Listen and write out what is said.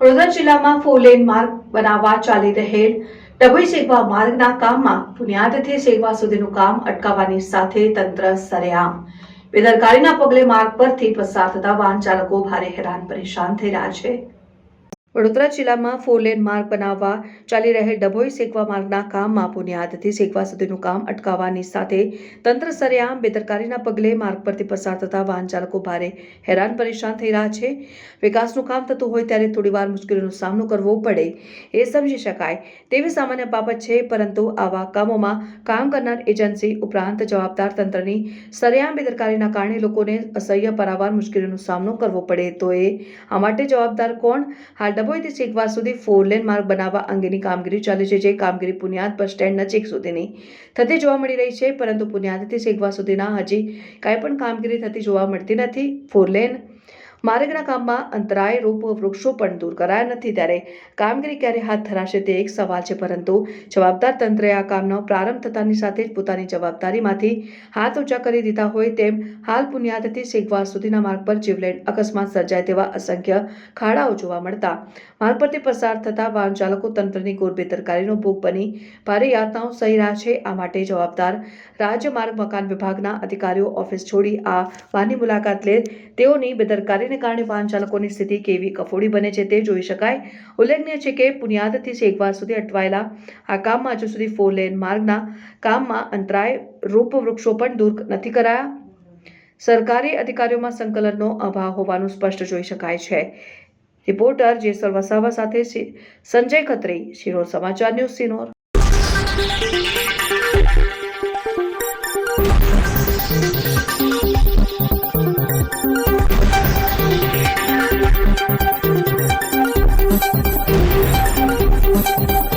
વડોદરા જિલ્લામાં four lane માર્ગ બનાવવા ચાલી રહેલ ડભોઈ સેગવા માર્ગના કામમાં બુનિયાદથી સેગવા સુધીનું કામ અટકાવવાની સાથે તંત્ર સરેઆમ. બેદરકારીના પગલે માર્ગ પરથી પસાર થતા વાહન ચાલકો ભારે હેરાન પરેશાન થઈ રહ્યા છે. વડોદરા જિલ્લામાં ફોર લેન માર્ગ બનાવવા ચાલી રહેલ ડભોઈ સેકવા માર્ગના કામમાં બુનિયાદથી સેકવા સુધીનું કામ અટકાવવાની સાથે તંત્ર સરેઆમ બેદરકારીના પગલે માર્ગ પરથી પસાર થતા વાહન ચાલકો ભારે હેરાન પરેશાન થઈ રહ્યા છે. વિકાસનું કામ થતું હોય ત્યારે થોડીવાર મુશ્કેલીનો સામનો કરવો પડે, એ સમજી શકાય તેવી સામાન્ય બાબત છે, પરંતુ આવા કામોમાં કામ કરનાર એજન્સી ઉપરાંત જવાબદાર તંત્રની સરેઆમ બેદરકારીના કારણે લોકોને અસહ્ય પરાવાર મુશ્કેલીનો સામનો કરવો પડે, તો એ આ માટે જવાબદાર કોણ? હાલ ડભોઈથી શેખવા સુધી ફોર લેન માર્ગ બનાવવા અંગેની કામગીરી ચાલે છે, જે કામગીરી પુનિયાદ બસ સ્ટેન્ડ નજીક સુધીની થતી જોવા મળી રહી છે, પરંતુ પુનિયાદથી શેખવા સુધીના હજી કાંઈ પણ કામગીરી થતી જોવા મળતી નથી. ફોર લેન માર્ગના કામમાં અંતરાય રૂપ વૃક્ષો પણ દૂર કરાયા નથી ત્યારે કામગીરી ક્યારે હાથ ધરાશે તે એક સવાલ છે, પરંતુ જવાબદાર તંત્રે આ કામનો પ્રારંભ થતાની સાથે જ પોતાની જવાબદારીમાંથી હાથ ઊંચા કરી દીધા હોય તેમ હાલ પુન્યાદથી શીખવા સુધીના માર્ગ પર જીવલેણ અકસ્માત સર્જાય તેવા અસંખ્ય ખાડાઓ જોવા મળતા માર્ગ પરથી પસાર થતા વાહન ચાલકો તંત્રની ગોર બેદરકારીનો ભોગ બની ભારે યાતનાઓ સહી રહ્યા છે. આ માટે જવાબદાર રાજ્ય માર્ગ મકાન વિભાગના અધિકારીઓ ઓફિસ છોડી આ વાહની મુલાકાત લે તેઓની બેદરકારીને કારણે વાહન ચાલકોની સ્થિતિ કેવી કફોડી બને છે તે જોઈ શકાય. ઉલ્લેખનીય છે કે પુનિયાદથી શેખવા સુધી અટવાયેલા આ કામમાં હજુ સુધી ફોર લેન માર્ગના કામમાં અંતરાય રૂપ વૃક્ષો પણ દૂર નથી કરાયા. સરકારી અધિકારીઓમાં સંકલનનો અભાવ હોવાનું સ્પષ્ટ જોઈ શકાય છે. રિપોર્ટર જેસલ વસાવા સાથે સંજય ખત્રી શિરોર સમાચાર ન્યૂઝ સિનોર.